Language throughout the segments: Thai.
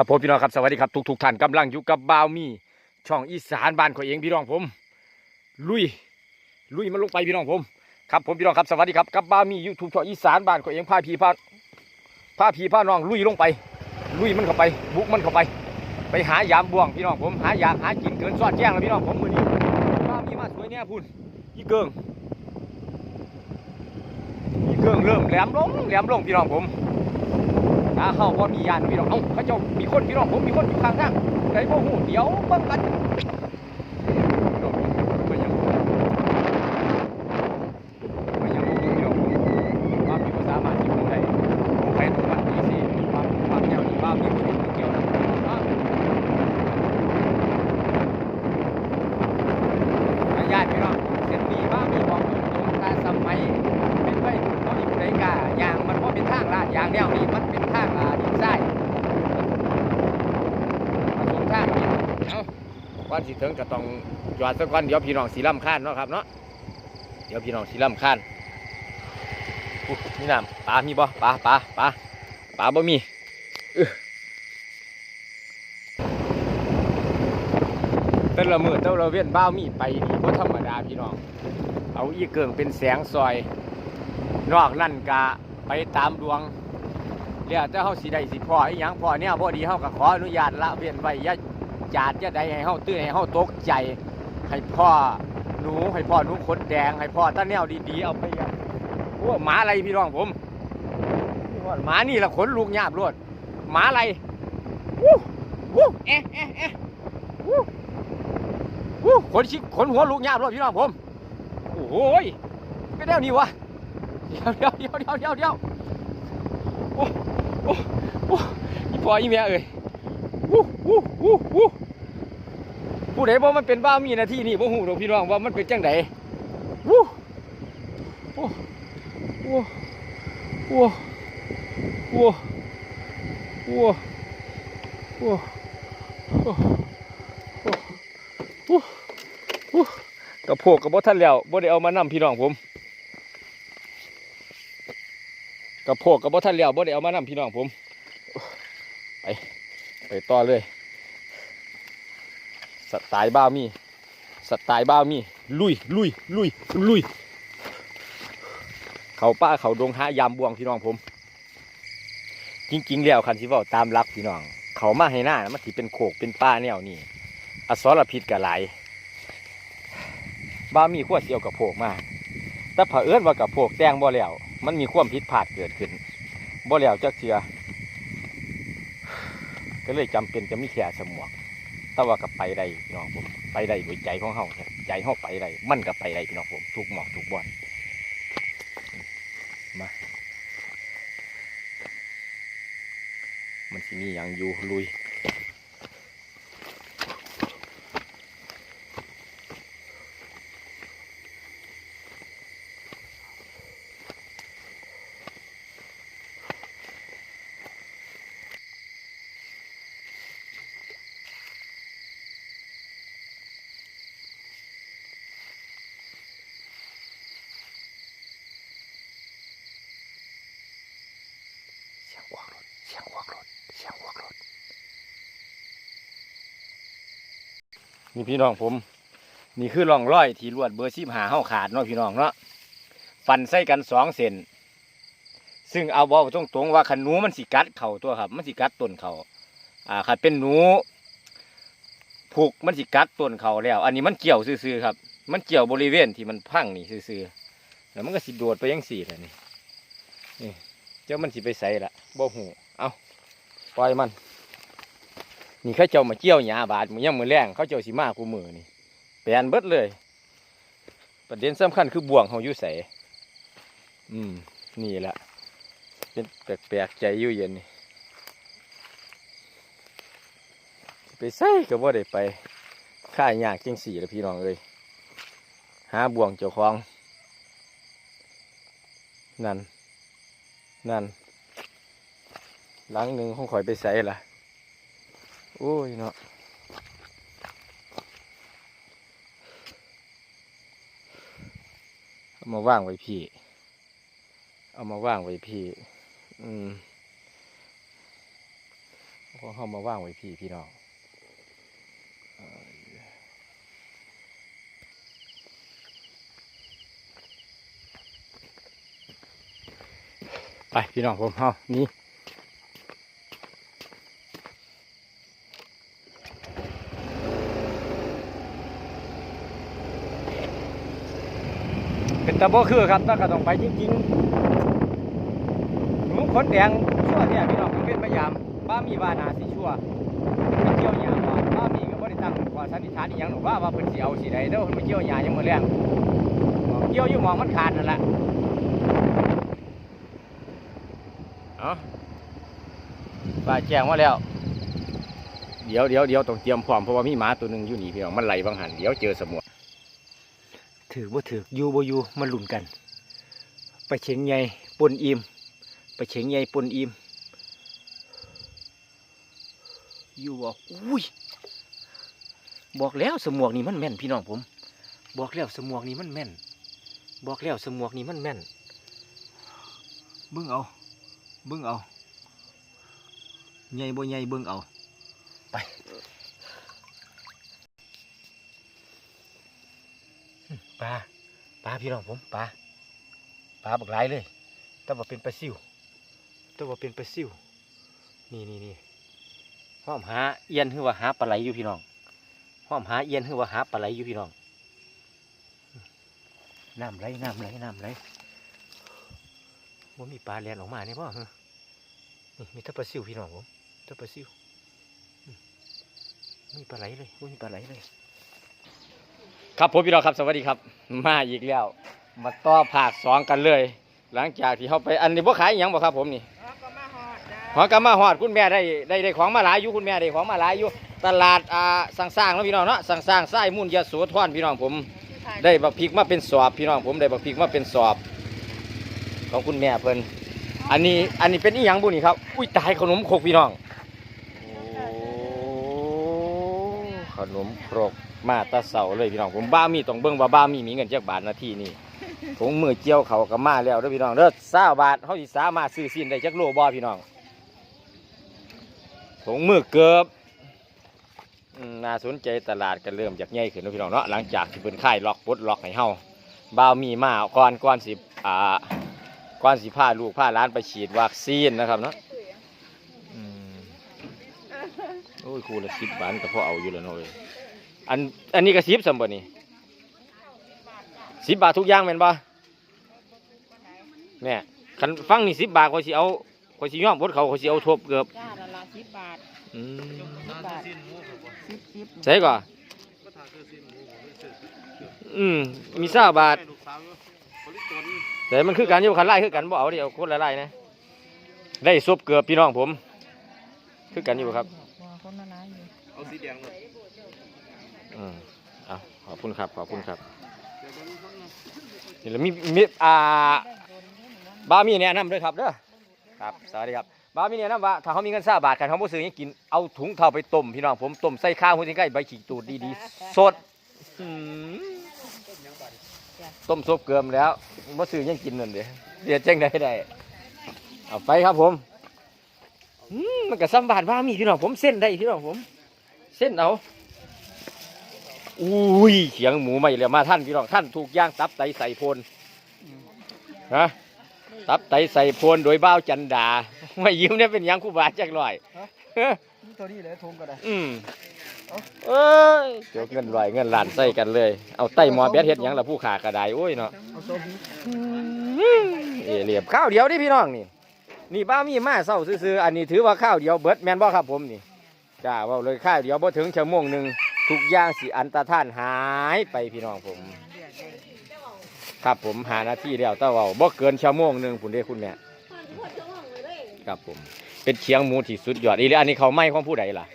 ครับผมพี่น้องครับสวัสดีครับทุกทุกท่านกำลังอยู่กับบ่าวมีช่องอีสานบ้านข่อยเองพี่น้องผม ลุยลุยมันลงไปพี่น้องผมครับผมพี่น้องครับสวัสดีครับกับบ่าวมียูทูบช่องอีสานบ้านข่อยเองพาพี่พาพาพี่พาน้องลุยลงไป ลุยมันเข้าไป บุกมันเข้าไป ไปหายามบ่วงพี่น้องผม หายากหากินเกินซอดแจ้งแล้วพี่น้องผมมือนี้บ่าวมีมาสวยเนี่ยพุ่นพี่เกิงพี่เกิงเริ่มแหลมลงแหลมลงพี่น้องผม ถ้าเข้าบ่มียานพี่น้องเอ้าเขาเจ้ามีคนพี่น้องผมมีคนอยู่ข้างทางไอ้บ่หูเดี๋ยวเบิ่งกันไปยังไปยังบ่ฮู้พี่น้องผมว่ามีภาษามาที่เมืองใดผมไปตรงนั้นที่สิว่าว่าแนวนี้ว่ามีคนอยู่เกี่ยวนะอะญาติพี่น้องเส้นนี้ว่ามีบอกตรงๆถ้าสมัยเป็นไปเขาอีกผู้ใดกล้าย่างมันบ่เป็นทางลาดยางแนวนี้มันเป็นทางอ่าดินทรายมาสงทางนี้เอ้า ก่อนสิถึงก็ต้องจอดสักก่อนเดี๋ยวพี่น้องสีลำคาญเนาะครับเนาะเดี๋ยวพี่น้องสีลำคาญอุ๊ยมีน้ำปลามีบ่ปลาปลาปลาปลาบ่มีอื้อแต่ละมือแต่ละเวียนบ้ามีไปดีบ่ธรรมดาพี่น้อง เอาอีเกิงเป็นแสงซอย นอกนั่นกะไปตามดวงเรียกแต่เฮาสิได้สิพ่ออีหยังพ่อเนี่ยพอดีเฮาก็ขออนุญาตละเว้นไว้ย่า จาดอย่าใดให้เฮาตื้อให้เฮาตกใจ ให้พ่อหนูให้พ่อหนูขนแดง ให้พ่อตาแนวดีๆเอาไปอะโอ้หมาอะไรพี่น้องผมหมานี่ละขนลูกหยาบรวดหมาอะไรวู้วู้เอ๊ะเอ๊ะเอ๊ะวู้วู้ขนชิขนหัวลูกหยาบรวดพี่น้องผมโอ้ยเป็นแนวนี้วะเดี๋ยวเดี๋ยวเดี๋ยวเดี๋ยวเดี๋ยวเดี๋ยวโอ้โอ้โอ้อีพออีเมียเอ้ยวู้วู้วู้วู้ ผู้ใดบอกมันเป็นบ้ามีหนาที่นี่บ่ฮู้ดอกพี่น้องว่ามันเป็นจังไดวู้โอ้โอ้โอ้โอ้โอ้โอ้โอ้โอ้โอ้โอ้กระโพกกระบ่ทันแล้วบ่ได้เอามานํพี่น้องผมกับโพกกับบ่ทันแล้วบ่ได้เอามานำพี่น้องผมไปไปต่อเลย สไตล์บ้ามีสไตล์บ้ามีลุยลุยลุยลุย เขาป้าเขาดงหายามบวงพี่น้องผม จริงๆแล้วคันสิเว้าตามรักพี่น้อง เขามาให้หน้านะมันสิเป็นโขกเป็นป้าแนวนี้อสรพิษกับไหลบ้ามีขั้วเสียวกับโพกมาแต่เผอิญว่ากับโพกแตงบ่แล้วมันมีความผิดพลาดเกิดขึ้นบ่แล้วจักเชือก็เลยจำเป็นจะมีแค่สมวก แต่ว่ากับไปได้พี่น้องผมไปได้ด้วยใจของเฮาใจเฮาไปได้มันกับไปได้พี่น้องผมถูกหมอกถูกบอลมามันสิมีอย่างอยู่ลุย เสียงวัวรถเสียงวัวรถเสียงวัวรถ นี่พี่น้องผม นี่คือร่องร้อยที่ลวดเบอร์สิบหาเฮาขาดเนาะพี่น้องเนาะฟันใส่กันสองเซนซึ่งเอาบอกตรงๆว่าขันหนูมันสิกัดเข่าตัวครับมันสิกัดต้นเขาอ่าขันเป็นหนูผูกมันสิกัดต้นเข่าแล้ว อันนี้มันเกี่ยวซื่อๆครับ มันเกี่ยวบริเวณที่มันพังนี่ซื่อๆแล้วมันก็สิโดดไปยังสี่เลยนี่เจ้ามันสิไปใส่ละบ่หูเอาปล่อยมัน นี่เขาเจ้ามาเกี่ยวหญ้าบาดมือยังมือแรงเขาเจ้าสิมากูมือนี่แปลนเบิดเลย ประเด็นสำคัญคือบ่วงเขาอยู่ใส่อืม นี่แหละเป็นแปลกๆใจอยู่เย็นนี่ไปใส่ก็บ่ได้ไปค่ายากจังสี่ละพี่น้องเอ้ยหาบ่วงเจ้าของ นั่น นั่น หลังหนึ่งของข่อยไปใส่ละ โอ้ยเนาะเอามาว่างไว้พี่ เอามาว่างไว้พี่ อืมโอ้ราเข้ามาว่างไว้พี่พี่น้องไปพี่น้องผมเฮานี่ เป็นตะโบคือครับถ้าก็ต้องไปจริงๆหนูขนแดงชั่วเนี่ยพี่น้องเป็นพยายามบ้ามีบ้านาสิชั่วไปเที่ยวหยาบ่บ้ามีก็บ่ได้ตั้งข้อสันนิษฐานอีหยังหรอกว่าว่าเพิ่นสิเอาสิใดเด้อเพิ่นมาเที่ยวหยายังมื้อแรงเที่ยวอยู่หมองมันขาดนั่นแหละเอาป้าแจ้งมาแล้ว เดี๋ยวเดี๋ยวเดี๋ยวต้องเตรียมพร้อมเพราะว่ามีหมาตัวหนึ่งอยู่นี่พี่น้องมันไหลบางหันเดี๋ยวเจอสมว ถือบ่ถืออยู่บ่อยู่มันลุ่นกัน ไปเฉียงใหญ่ปนอิ่มไปเฉียงใหญ่ปนอิ่มอยู่บอกอุ้ยบอกแล้วสมวกนี่มันแม่นพี่น้องผม บอกแล้วสมวกนี่มันแม่น บอกแล้วสมวกนี่มันแม่นเบิ่งเอาเบิ่งเอาใหญ่บ่ใหญ่เบิ่งเอาไป ปลาปลาพี่น้องผมปลาปลาบักหลายเลยแต่ว่าเป็นปลาซิวแต่ว่าเป็นปลาซิวนี่นี่นี่ห้อมหาเอียนคือว่าหาปลาไหลอยู่พี่น้องห้อมหาเอียนคือว่าหาปลาไหลอยู่พี่น้องน้ำไหลน้ำไหลน้ำไหลว่ามีปลาแลนออกมาเนี่ยพ่อนี่มีแต่ปลาซิวพี่น้องผมแต่ปลาซิวมีปลาไหลเลยว่ามีปลาไหลเลย ครับผมพี่น้องครับสวัสดีครับ มาอีกแล้ว มาต่อภาคสองกันเลย หลังจากที่เขาไปอันนี้บ่ขายอหยังบ่ครับผมนี่ก็มาหอดจ้าหอกำมาหอดคุณแม่ได้ได้ได้ของมาหลายอยู่คุณแม่ได้ของมาหลายอยู่ตลาดอ่าสังสร้างๆเนาะพี่น้องเนาะสังสร้างไส้มุ่นยาโสธรพี่น้องผม ได้บักพริกมาเป็นสอบพี่น้องผมได้บักพริกมาเป็นสอบ ของคุณแม่เพิ่นอันนี้อันนี้เป็นอีหยังบุนี่ครับอุ้ยตายขนมครกพี่น้องโอ้ขนมครก มาตาเสาเลยพี่น้องผมบ้ามีต้องเบิ่งว่าบ้ามีมีเงินจักบาทนาทีนี่ถุงมือเจียวเขาก็มาแล้วเด้อพี่น้องเด้อซาบาทเขาสิสามารถซื้อสินได้จักโลบ่พี่น้องถุงมือเกือบน่าสนใจตลาดก็เริ่มจากใหญ่ขึ้นแล้วพี่น้องเนาะหลังจากที่เพิ่นค่ายล็อกปลดล็อกให้เฮาบ่าวมีมาก่อนก่อนสิอ่าก่อนสิพาลูกพาหลานไปฉีดวัคซีนนะครับเนาะโอ้ยครูละสิบบาทก็พอเอาอยู่แล้วเนาะเว้ย อันอันนี้ก็สิบสมบ่นี่สิบบาททุกอย่างแม่นบ่เนี่ยคันฟังนี่สิบบาทเขาสิเอาเขาสิย่อมบดเขาเขาสิเอาทบเกือบจ้าละละสิบบาทอืมสิบบาทสิบสิบใช่ก่อนอืมมีเศร้าบาทแต่มันคือการอยู่ขันไล่คือกันบ่เอาเดียวคนละไล่นะได้ซบเกือบพี่น้องผม คือกันอยู่ครับว่าคนละร้ายอยู่เอาสีแดงเลย อืมเอาขอบคุณครับขอบคุณครับนี่แหละมีมีอ่าบ้ามีแนะนำด้วยครับเด้อครับสวัสดีครับบ้ามีแนะนำว่าถ้าเขามีเงินซาบาทกันเขาบ่ซื้อหยังกินเอาถุงเท่าไปต้มพี่น้องผมต้มใส่ข้าวหัวจิงไก่ใบขีดตูดดีๆสดอืมต้มซบเกลือมแล้วบ่ซื้อหยังกินนั่นเด้เดี๋ยวจังได้ได้เอาไปครับผมอืมมันก็ซ้ำบาทบ้ามีพี่น้องผมเส้นได้พี่น้องผม เส้นเอา อุ้ยเขียงหมูไม่เหลือมาท่านพี่น้องท่านถูกย่างตับไตใส่โพนฮะตับไตใส่โพนโดยบ้าวจันดา ไม่ยิ้มเนี่ยเป็นหยังคู่บาจักลอยนี่ตัวนี้เลยทงก็ได้อืมเอ้ยเดี๋ยวเงินลอยเงินล้านใส่กันเลย เอาไตหมอแบดเฮ็ดหยังล่ะผู้ขากระไดโอ้ยเนาะเอาตัวนี้เอเหลียบข้าวเดียวนี่พี่น้องนี่ นี่บ้ามีมาเศร้าซื้อๆอันนี้ถือว่าข้าวเดียวเบิดแมนบ่ครับผมนี่จ้าเว่าเลยข้าวเดียวบ่ถึงชั่วโมงหนึ่ง ทุกอย่างสิอันตรธานหายไปพี่น้องผม ครับผมหาหน้าที่แล้วแต่ว่าบ่เกินชั่วโมงหนึ่งคุณเด้คุณแม่ครับผม เป็นเคียงหมูที่สุดยอดอีหลีอันนี้เขาไหม้ของผู้ใดล่ะ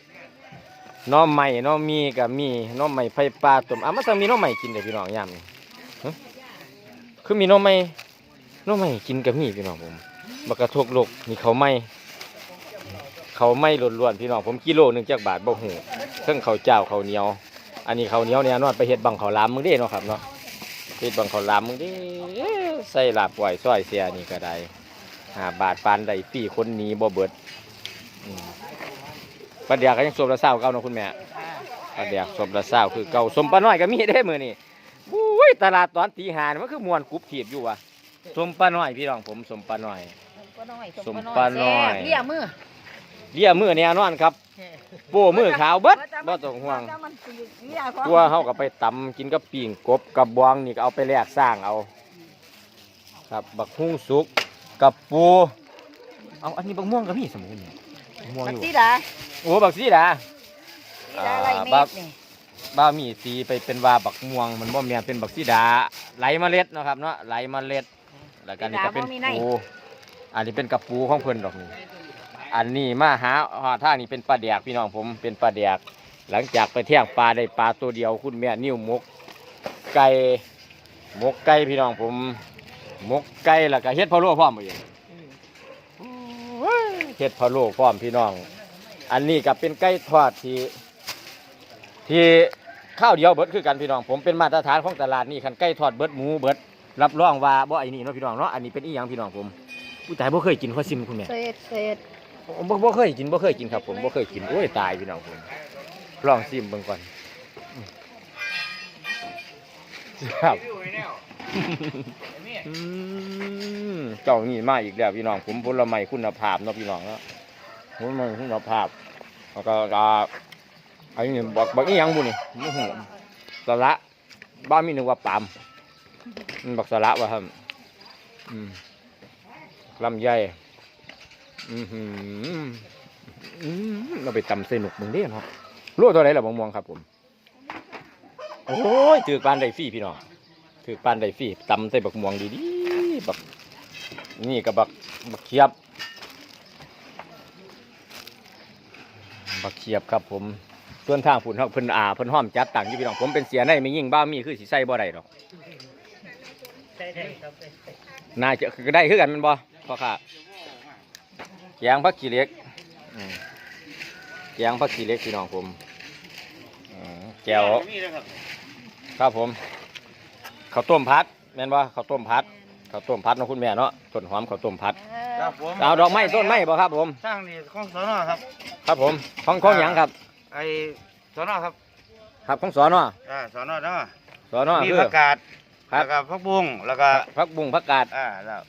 น้องใหม่น้องมีกับมีน้องใหม่ไฟปลาต้มอะมันต้องมีน้องใหม่กินเลยพี่น้องยามนี้ฮะคือมีน้องใหม่น้องใหม่กินกับมีพี่น้องผมบักกระทกโลกนี่เขาไหม้เขาไหม้ล้วนๆพี่น้องผมกิโลหนึ่งจากบาทบ่หู เครื่องข้าวเจ้าข้าวเหนียว อันนี้ข้าวเหนียวเนี่ยนอนไปเฮ็ดบังข้าวหลามมึงเด้เนาะครับเนาะเฮ็ดบังข้าวหลามมึงเด้ใส่ลาบปล่อยซอยเสียนี่ก็ได้หาบาทปานใดฟรีคนหนี้บ่เบิดอืมปลาแดกก็ยังสมละเศร้าเก่าเนาะคุณแม่ปลาแดกสมละเศร้าคือเก่าสมปลาน้อยก็มีได้มื้อนี้อุ้ยตลาดตอนตีห้านี่มันคือม่วนกรุบถีบอยู่ว่ะสมปลาน้อยพี่น้องผมสมปลาน้อยก็น้อยสมปลาน้อยแซ่บเลี่ยมือเลี้ยมือแน่นอนครับ โป้มือขาวเบิดบ่ต้องห่วงแต่มันสิเลี่ยพร้อมกลัวเฮาก็ไปตำกินกับปิ้งกบกับบวงนี่ก็เอาไปแลกสร้างเอา ครับบักฮุ้งสุกกับปูเอาอันนี้บักม่วงก็มีสมุนเนี่ยบักม่วงบัอกยู่สีดาโอ้บักสีดาสีดาไรเม็บัดกนี่บ้ามีสีไปเป็นว่าบักม่วง มันบ่แม่นเป็นบักสีดาไหลเมล็ดเนาะครับเนาะไหลเมล็ดแล้วก็นี่ก็เป็นปูอันนี้เป็นกระปูของเพิ่นดอกนี่ อันนี้มาหาหาทานี้เป็นปลาแดกพี่น้องผมเป็นปลาแดก หลังจากไปเที่ยงปลาได้ปลาตัวเดียวคุณแม่นิ้วหมก ไก่หมกไก่พี่น้องผมหมกไก่แล้วก็เฮ็ดพะโล้พร้อมบ่อยู่เฮ็ดพะโล้พร้อมพี่น้อง อันนี้ก็เป็นไก่ทอดที่ที่ข้าวเดียวเบิดคือกันพี่น้อง ผมเป็นมาตรฐานของตลาดนี่คันไก่ทอดเบิดหมูเบิดรับรองว่าบ่ไอ้นี่เนาะพี่น้องเนาะอันนี้เป็นอีหยังพี่น้องผมผู้ตายบ่เคยกินข้าวซิมคุณแม่เศษเศษ บ่บ่เคยกินบ่เคยกินครับ ผมบ่เคยกินโอ้ยตายพี่น้องผมลองซิมเบิ่งก่อนอืมครับอืมเจ้านี่มาอีกแล้วพี่น้องผมผลไม้คุณภาพเนาะพี่น้องเนาะผลไม้คุณภาพแล้วก็อ่าอันนี้บอกบอกอีหยังบุนี่บ่ฮู้สาระบ้านมีนึกว่าปาล์มมันบอกสาระว่าครับอืมลำไยอือหืออืม เราไปตำใส่หนุกมึงเด้เนาะรู้ตัวไหนล่ะบงม่วงครับ ผม โอ้ยถือปานไดฟรี่พี่น้องถือปานไดฟรี่ตำใส่บักม่วงดีๆบักนี่กับบักบักเขียบ บักเขียบครับผมส่วนทางผุนเขาเพิ่นอาเพิ่นห้อมจัดต่างอยู่พี่น้องผมเป็นเสียในไม่ยิ่งบ้ามีคือสิใส่บ่ได้หรอกน่าจะก็ได้คือกันแมันบ่พ่อค่ะ แกงผักขี้เหล็กอืมแกงผักขี้เหล็กพี่น้องผมอืมแก้วครับผมข้าวต้มพัดแม่นบ่ข้าวต้มพัดข้าวต้มพัดเนาะคุณแม่เนาะต้นหอมข้าวต้มพัดครับผมเอาดอกไม้ต้นไม้บ่ครับผมสร้างนี่ของสอนอครับ ครับผมของของหยังครับ ไอสอนอครับ ครับของสอนออ่าสอนอเนาะสอนอมีคือผักกาดครับแล้วก็ผักบุ้งแล้วก็ผักบุ้งผักกาดอ่าแล้ว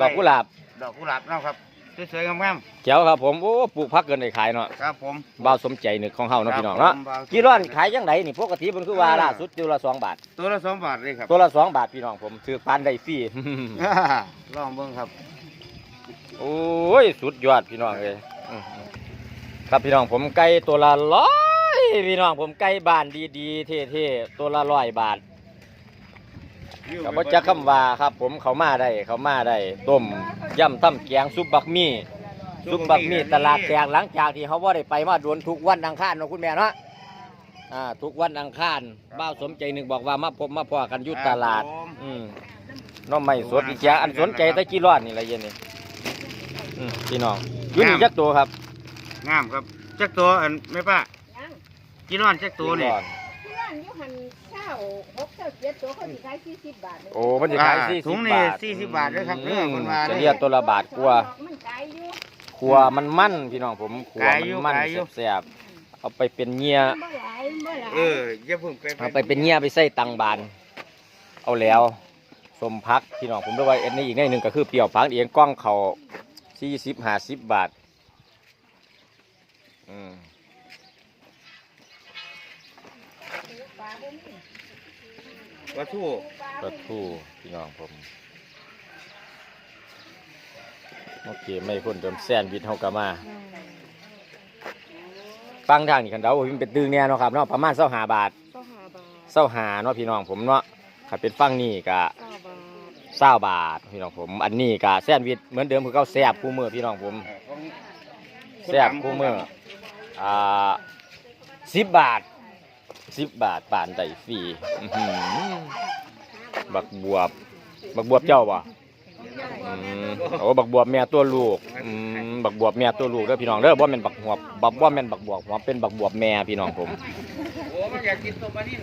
ดอกกุหลาบดอกกุหลาบเนาะครับ สวยๆงามแก้วครับผมโอ้ปลูกผักเกินได้ขายเนาะๆครับผมบ่าวสมใจนึกของเฮาเนาะพี่น้องเนาะครับผมบ่าวกี่ร้อนขายจังไดนี่ปกติมันคือว่าล่าสุดตัวละสองบาท ตัวละสองบาทเลยครับตัวละสองบาทพี่น้องผมถือปานได้ฟรี ลองเบิ่งครับ โอ้ยสุดยอดพี่น้องเลยอื้อหือครับพี่น้องผมไก่ตัวละร้อยพี่น้องผมไก่บ้านดีๆเท่ๆตัวละร้อยบาท กับว่าจะคำว่าครับ ผมเขามาได้เขามาได้ต้มยำตั้มแกงซุปบักมี่ซุปบักมี่ตลาดแตกหลังจากที่เขาว่าได้ไปมาโดนทุกวันอังคารเนาะคุณแม่เนาะอ่าทุกวันอังคารบ้าวสมใจหนึ่งบอกว่ามาพบมาพอกันอยุตตลาด ครับผม อืมน้องไม่สดอีกแจอันสนใจแตะกี้รอดนี่ละเย็นนี่อืมพี่น้องอยืนนี่จักตัวครับงามครับจักตัวอันไม่ป้ากี่ร้อนจักตัวนี่ยืรอดที่ร้านอยู่หันเช้าหกเช้าเจ็ดตัวเขาสิขายสี่สิบบาทเลยโอ้มันจะขายอ่าสี่ถุสิงบนี่บาทสี่สิบบาทด้วยครับอืเด้อมคนว่าจะเด้อเรียกตัวละบาทกลัวมันไกลอยู่ครัวมันมั่นพี่น้องผมครัวขายมัอยู่นมั่นขายอยู่แซ่บๆเอาไปเป็นเงียบ่หลายบ่หลายเอออย่าเพิ่งไปเอาไปเป็นเงียไปใส่ตังบาน เอาแล้วสมพักพี่น้องผมด้วยว่าเอ็นนี่อีกในหนึ่งก็คือเปรี้ยวพักเองกล้องเขาสี่สิบห้าสิบบาทอืม วัตถุปลาทูพี่น้องผมโอเคไม่พ้นเดิมแซนด์วิชเฮากามาฟังทางนี่คันเดาผมเป็นตึงแน่เนาะครับเนาะประมาณเส้าหาบาทก็ห้าบาทเส้าหาเนาะพี่น้องผมเนาะถ้าเป็นฟังนี่ก็เก้าบาทเศร้าบาทพี่น้องผม อันนี้ก็แซนด์วิชเหมือนเดิมคือเขาแซ่บคู่มือพี่น้องผมแซ่บคู่มืออ่าสิบบาท สิบบาทปานไดฟรีอื้อหือบักบวบ บักบวบเจ้าบ่อืมโอ้บักบวบแม่ตัวลูกอืมบักบวบแม่ตัวลูกเด้อพี่น้องเด้อบ่แม่นบักหัวบบักบ่แม่นบักบวบหัวเป็นบักบวบแม่พี่น้องผมโอ้มันอยากกินต้มปลานิ่ม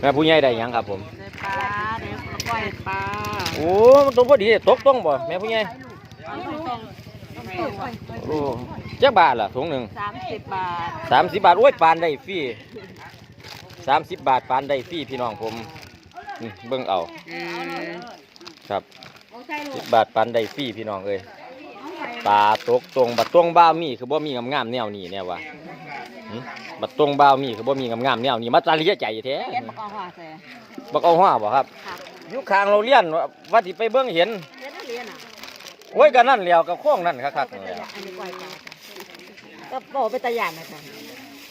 แม่ผู้ใหญ่ได้หยังครับผม ได้ปลาเดี๋ยวปล่อยปลาโอ้มันตรงพอดีตกต้องบ่แม่ผู้ใหญ่เอาไปส่งโอ้เจ้าบาทล่ะถุงหนึ่งสามสิบบาทสามสิบบาทโอ้ยปานได้ฟรี สามสิบบาทปานได้ฟรีพี่น้องผมอืมเบิ่งเอาครับสิบบาทปานได้ฟรีพี่น้องเอ้ยปลาตกตรงบัดตรงบ้าวมีคือบ่มีงามๆแนวนี้แน่วะหึบัดตรงบ้าวมีคือบ่มีงามๆแนวนี้มาตาเลียใจแท้เห็นบอกเอาหัวใส่บักเอาหัวบ่ครับครับอยู่ข้างเราเรียนว่าสิไปเบิ่งเห็นเห็นนักเรียนอะโอ้ยก็นั่นแล้วกับโค้งนั่นคักๆนั่นแหละอันนี้กล้วยปลาก็บอกไปตะยานนะคะ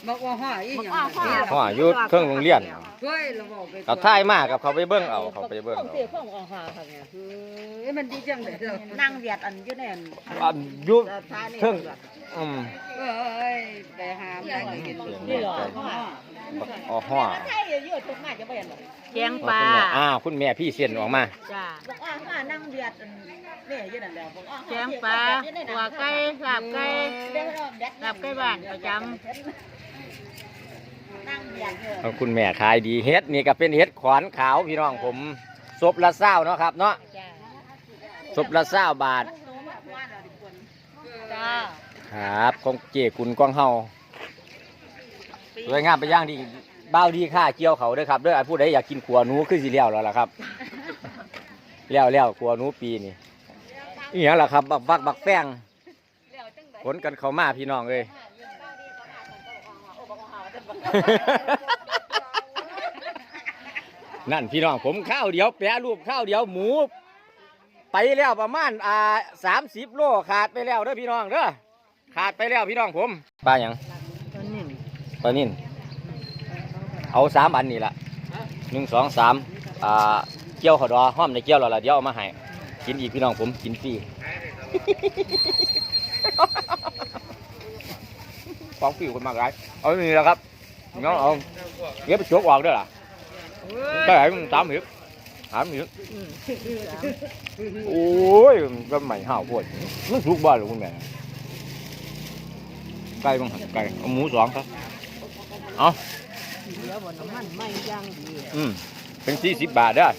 บอกว่าห้าอีหยังบอกว่าห้าหัวอยู่เครื่องโรงเรียนเฮ้ยเราบอกไปเอาท่ายมากกับเขาไปเบิ่งเอาเขาไปเบิ่งข้องเอาเสียข้องออกหาค่ะเนี่ยเอ้ยมันดีจังเลยเรานั่งเวียดอันอยู่ในอันอะอยู่ท้ายนี่เครื่องอืมเอ้ยไปหาแม่ก็เห็นนี่เหรอบักเอาหัวใช่เยอะทุกมาจะไปเห็นหรอแกงมาคุณแม่อ้าวคุณแม่พี่เสียนออกมา จ้าบอกว่าห้านั่งเวียดอันนี่อยู่นั่นแหละบอกว่าแกงปลาหัวไก่ลาบไก่ลาบไก่บ้านประจนั่ งเวียดเถอะเอาคุณแม่ขายดีเฮ็ดนี่ก็เป็นเฮ็ดขวานขาวพี่น้องผมศพละเศร้าเนาะครับเนาะำจ้าศพละเศร้าบาทจ้าครับของเจกุลกวางเฮาสวยงามไปย่างดีบ้าวดีค่าเกี่ยวเขาเด้อครับเด้อผู้ใดอยากกินขัวหนูคือสิเลี้ยวแล้วล่ะครับเลี้ยวแล้วขัวหนูปีนี่นี่หยังล่ะครับบักบักบักแป้งผลกันเขามาพี่น้องเลย นั่นพี่น้องผมข้าวเดียวแปะรูปข้าวเดียวหมู ไปแล้วประมาณอ่าสามสิบโลขาดไปแล้วเด้อพี่น้องเด้อขาดไปแล้วพี่น้องผมปลาหยังปลานิ่นเอาสามอันนี่ละหนึ่งสองสามอ่าเกี่ยวขอดอห้อมในเกี่ยวเราละเดี๋ยวเอามาให้กินอีกพี่น้องผมกินฟรีของฟรีคนมากไรเอาอันนี่แหละครับน้องเอาเก็บไปจกออกเด้อล่ะได้ไหมตามหิบถามหิบโอ้ยก็ใหม่ห่าวโพดมันสุกบ้านหรือคุณแม่ไก่บ้างครับ ไก่เอาหมูสองครับเอาแล้วบนน้ำมันไม่ย่างดีอืมเป็นสี่สิบบาทเด้อ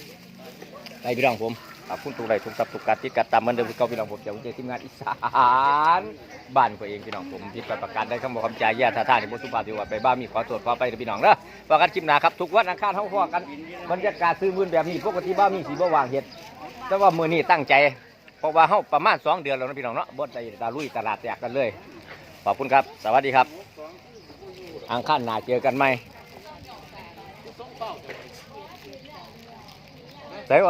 ไก่พี่น้องผม ขอบคุณทุกไลทุกซับทุกการติดกัดตามเหมันเดิมคือเก่าพี่น้องผมจากเจทีมงานอีสานบ้านตัวเองพี่น้องผมผิดประการได้คำบอกคำจแย่ท่าท่างที่บสุภาพที่ว่าไปบ้านมีขอตรวจขอไปเด้อพี่น้องเด้อว่ากันคลิปหนาครับทุกวันอังคารเท่าพอกันบรรยากาศซื้อมื่นแบบนี้ปกติบ้านมีสีบ่วางเห็ดแต่ว่ามือนี้ตั้งใจ เพราะว่าเฮาประมาณสองเดือนแล้วนะพี่น้องเนาะบ่ได้ตาลุยตลาดแตกกันเลยขอบคุณครับ สวัสดีครับ อังคารหนาเจอกันไหม